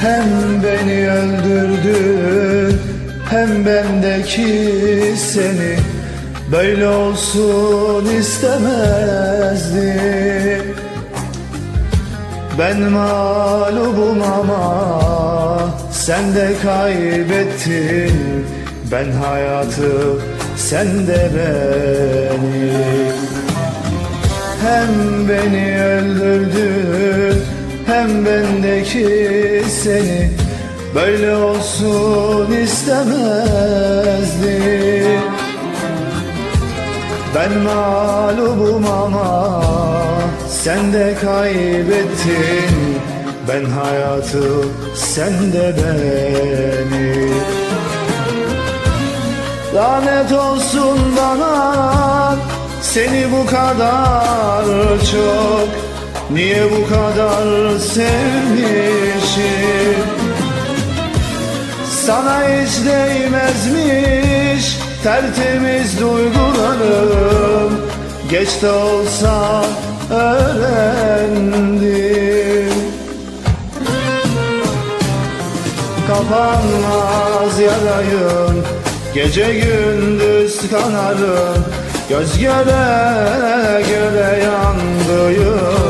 Hem beni öldürdün hem bendeki seni. Böyle olsun istemezdim Ben mağlubum ama sen de kaybettin. Ben hayatı sen de beni. Hem beni öldürdün hem bendeki seni. Böyle olsun istemezdim. Ben mağlubum ama sen de kaybettin. Ben hayatı sen de beni. Lanet olsun bana seni bu kadar çok Niye bu kadar sevmişim? Sana hiç değmezmiş tertemiz duygularım. Geç de olsa öğrendim. Kapanmaz yarayım Gece gündüz kanarım. Göz göre göre yandı yıllarım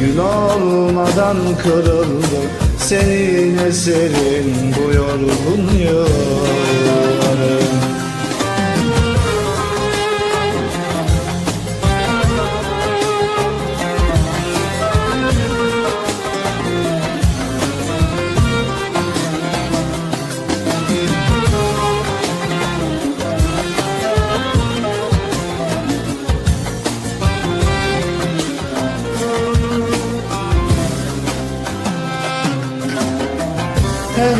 Gün olmadan kırıldı Senin eserin bu yorgun yıllarım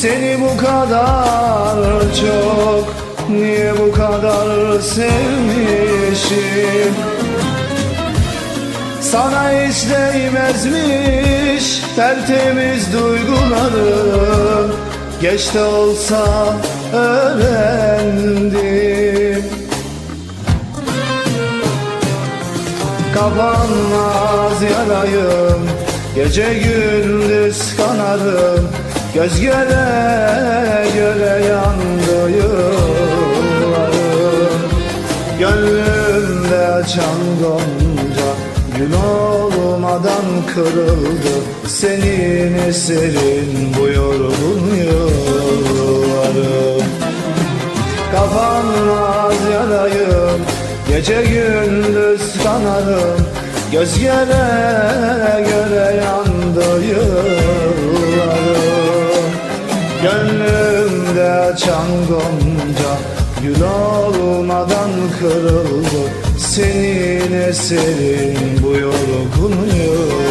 seni bu kadar çok Niye bu kadar sevmişim? Sana hiç değmezmiş tertemiz duygularım. Geç de olsa öğrendim. Kapanmaz yarayım Gece gündüz kanarım Göz göre göre yandı yıllarım Gönlümde açan gonca Gün olmadan kırıldı. Senin eserin bu yorgun yıllarım. Kapanmaz yarayım Gece gündüz kanarım. Göz göre göre yandı yıllarım Gönlümde açan gonca Gül olmadan kırıldı. Senin eserin bu yorgun yıllarım